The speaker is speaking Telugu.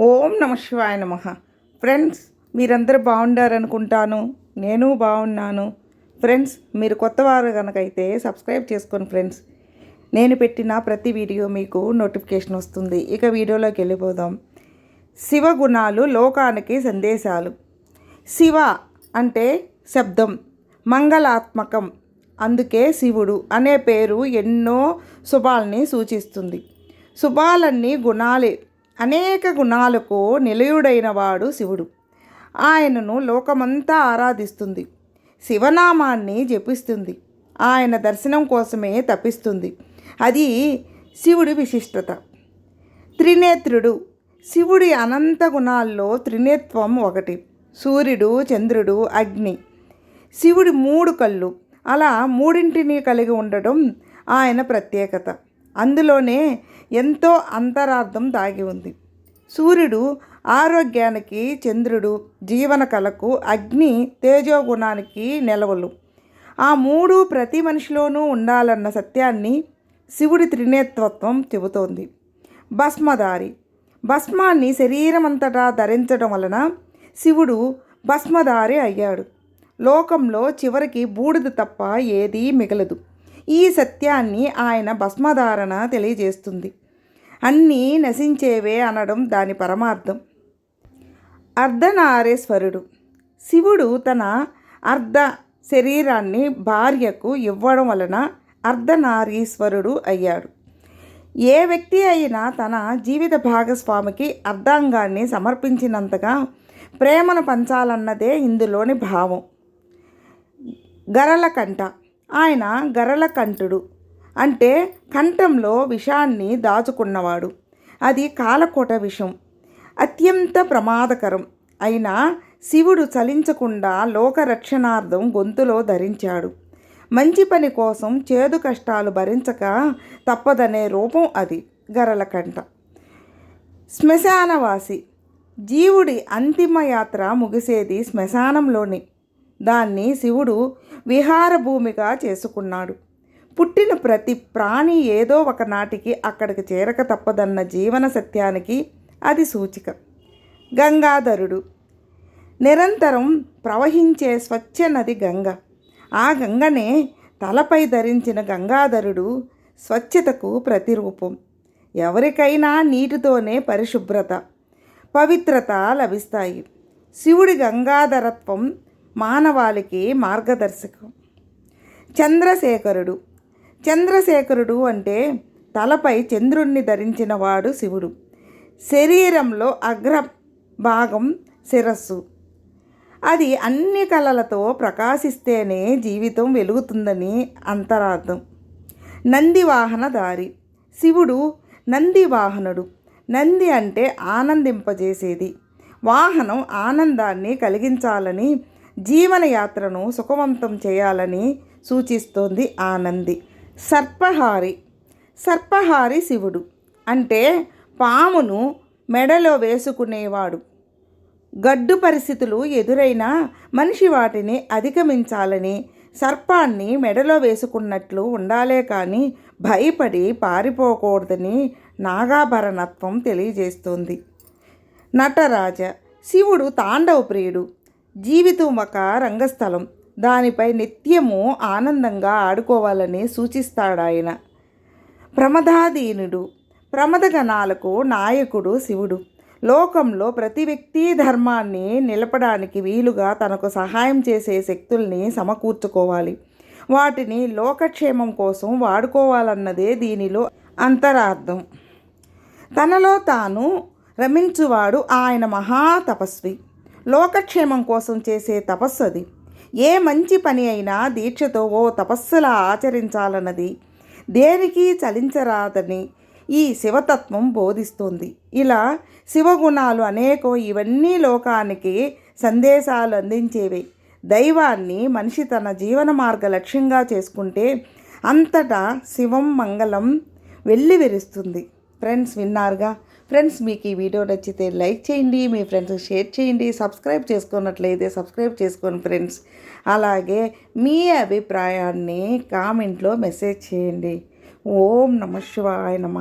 ఓం నమ శివాయ నమ. ఫ్రెండ్స్ మీరందరూ బాగుండారనుకుంటాను నేను బాగున్నాను. ఫ్రెండ్స్ మీరు కొత్త వారు కనుకైతే సబ్స్క్రైబ్ చేసుకోండి ఫ్రెండ్స్. నేను పెట్టిన ప్రతి వీడియో మీకు నోటిఫికేషన్ వస్తుంది. ఇక వీడియోలోకి వెళ్ళిపోదాం. శివ గుణాలు లోకానికి సందేశాలు. శివ అంటే శబ్దం మంగళాత్మకం. అందుకే శివుడు అనే పేరు ఎన్నో శుభాల్ని సూచిస్తుంది. శుభాలన్నీ గుణాలే. అనేక గుణాలకు నిలయుడైన వాడు శివుడు. ఆయనను లోకమంతా ఆరాధిస్తుంది. శివనామాన్ని జపిస్తుంది. ఆయన దర్శనం కోసమే తప్పిస్తుంది అది శివుడి విశిష్టత. త్రినేత్రుడు శివుడి అనంత గుణాల్లో త్రినేత్వం ఒకటి. సూర్యుడు చంద్రుడు అగ్ని. శివుడి మూడు కళ్ళు. అలా మూడింటిని కలిగి ఉండడం ఆయన ప్రత్యేకత. అందులోనే ఎంతో అంతరార్థం దాగి ఉంది. సూర్యుడు ఆరోగ్యానికి చంద్రుడు జీవన కళకు అగ్ని తేజోగుణానికి నిలవలు. ఆ మూడు ప్రతి మనిషిలోనూ ఉండాలన్న సత్యాన్ని శివుడి త్రినేత్వత్వం చెబుతోంది. భస్మధారి. భస్మాన్ని శరీరమంతటా ధరించడం వలన శివుడు భస్మధారి అయ్యాడు. లోకంలో చివరికి బూడిద తప్ప ఏదీ మిగలదు. ఈ సత్యాన్ని ఆయన భస్మధారణ తెలియజేస్తుంది. అన్నీ నశించేవే అనడం దాని పరమార్థం. అర్ధనారేశ్వరుడు. శివుడు తన అర్ధ శరీరాన్ని భార్యకు ఇవ్వడం వలన అర్ధనారీశ్వరుడు అయ్యాడు. ఏ వ్యక్తి అయినా తన జీవిత భాగస్వామికి అర్ధాంగాన్ని సమర్పించినంతగా ప్రేమను పంచాలన్నదే ఇందులోని భావం. గరలకంఠ ఆయన గరలకంఠుడు అంటే కంఠంలో విషాన్ని దాచుకున్నవాడు. అది కాలకోట విషం. అత్యంత ప్రమాదకరం. అయినా శివుడు చలించకుండా లోకరక్షణార్థం గొంతులో ధరించాడు. మంచి పని కోసం చేదు కష్టాలు భరించక తప్పదనే రూపం అది గరలకంఠ శ్మశానవాసి. జీవుడి అంతిమ యాత్ర ముగిసేది శ్మశానంలోని. దాన్ని శివుడు విహార భూమిగా చేసుకున్నాడు. పుట్టిన ప్రతి ప్రాణి ఏదో ఒకనాటికి అక్కడికి చేరక తప్పదన్న జీవన సత్యానికి అది సూచిక. గంగాధరుడు నిరంతరం ప్రవహించే స్వచ్ఛ నది గంగ. ఆ గంగనే తలపై ధరించిన గంగాధరుడు స్వచ్ఛతకు ప్రతిరూపం. ఎవరికైనా నీటితోనే పరిశుభ్రత పవిత్రత లభిస్తాయి. శివుడి గంగాధరత్వం మానవాళికి మార్గదర్శకం. చంద్రశేఖరుడు. చంద్రశేఖరుడు అంటే తలపై చంద్రుణ్ణి ధరించిన వాడు శివుడు. శరీరంలో అగ్ర భాగం శిరస్సు. అది అన్ని కళలతో ప్రకాశిస్తేనే జీవితం వెలుగుతుందని అంతరార్థం. నందివాహన దారి. శివుడు నందివాహనుడు. నంది అంటే ఆనందింపజేసేది. వాహనం ఆనందాన్ని కలిగించాలని జీవనయాత్రను సుఖవంతం చేయాలని సూచిస్తోంది ఆనంది సర్పహారి సర్పహారి శివుడు అంటే పామును మెడలో వేసుకునేవాడు. గడ్డు పరిస్థితులు ఎదురైనా మనిషి వాటిని అధిగమించాలని సర్పాన్ని మెడలో వేసుకున్నట్లు ఉండాలే కానీ భయపడి పారిపోకూడదని నాగాభరణత్వం తెలియజేస్తుంది. నటరాజ శివుడు తాండవ ప్రియుడు. జీవితం ఒక రంగస్థలం. దానిపై నిత్యము ఆనందంగా ఆడుకోవాలని సూచిస్తాడాయన. ప్రమదాధీనుడు ప్రమదగణాలకు నాయకుడు శివుడు. లోకంలో ప్రతి వ్యక్తి ధర్మాన్ని నిలపడానికి వీలుగా తనకు సహాయం చేసే శక్తుల్ని సమకూర్చుకోవాలి. వాటిని లోకక్షేమం కోసం వాడుకోవాలన్నదే దీనిలో అంతరార్థం. తనలో తాను రమించువాడు ఆయన మహాతపస్వి లోకక్షేమం కోసం చేసే తపస్సు అది. ఏ మంచి పని అయినా దీక్షతో ఓ తపస్సులా ఆచరించాలన్నది దేనికి చలించరాదని ఈ శివతత్వం బోధిస్తుంది. ఇలా శివగుణాలు అనేకం ఇవన్నీ లోకానికి సందేశాలు అందించేవి దైవాన్ని మనిషి తన జీవన మార్గ లక్ష్యంగా చేసుకుంటే అంతటా శివం మంగళం వెళ్ళి విరుస్తుంది ఫ్రెండ్స్ విన్నారుగా? ఫ్రెండ్స్ మీకు ఈ వీడియో నచ్చితే లైక్ చేయండి మీ ఫ్రెండ్స్కి షేర్ చేయండి సబ్స్క్రైబ్ చేసుకున్నట్లయితే సబ్స్క్రైబ్ చేసుకోండి ఫ్రెండ్స్. అలాగే మీ అభిప్రాయాన్ని కామెంట్లో మెసేజ్ చేయండి. ఓం నమ శివాయ నమ.